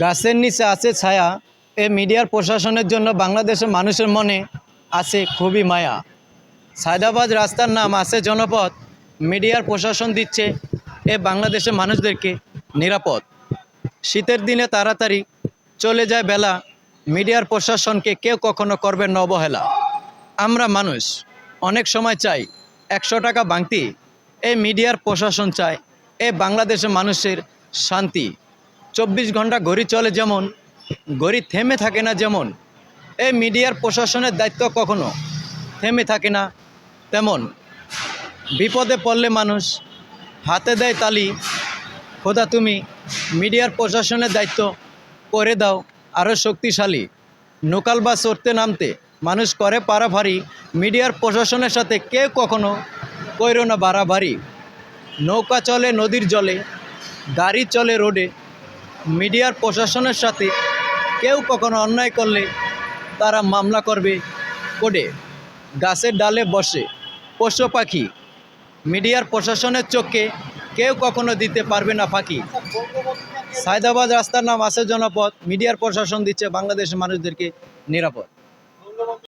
গাছের নিচে আছে ছায়া। এ মিডিয়ার প্রশাসনের জন্য বাংলাদেশের মানুষের মনে আছে খুবই মায়া। সায়দাবাদ রাস্তার নাম আছে জনপথ মিডিয়ার প্রশাসন দিচ্ছে এ বাংলাদেশের মানুষদেরকে নিরাপদ। শীতের দিনে তাড়াতাড়ি চলে যায় বেলা। মিডিয়ার প্রশাসনকে কেউ কখনো করবে না অবহেলা। আমরা মানুষ, অনেক সময় চাই একশো টাকা বাংতি। এই মিডিয়ার প্রশাসন চায় এ বাংলাদেশের মানুষের শান্তি। চব্বিশ ঘণ্টা ঘড়ি চলে যেমন, ঘড়ি থেমে থাকে না যেমন। এই মিডিয়ার প্রশাসনের দায়িত্ব কখনো? থেমে থাকে না তেমন। বিপদে পড়লে মানুষ হাতে দেয় তালি। খোদা তুমি মিডিয়ার প্রশাসনের দায়িত্ব করে দাও আরও শক্তিশালী। নোকাল বা চড়তে নামতে মানুষ করে পারাভারি। মিডিয়ার প্রশাসনের সাথে কেউ কখনো কইর না বাড়াবাড়ি। নৌকা চলে, নদীর জলে, গাড়ি চলে, রোডে মিডিয়ার প্রশাসনের সাথে কেউ কখনো অন্যায় করলে তারা মামলা করবে কোডে গাছের ডালে বসে পশু পাখি মিডিয়ার প্রশাসনের চোখে কেউ কখনো দিতে পারবে না ফাঁকি। সায়দাবাদ রাস্তার নাম আছে জনপথ মিডিয়ার প্রশাসন দিচ্ছে বাংলাদেশের মানুষদেরকে নিরাপদ।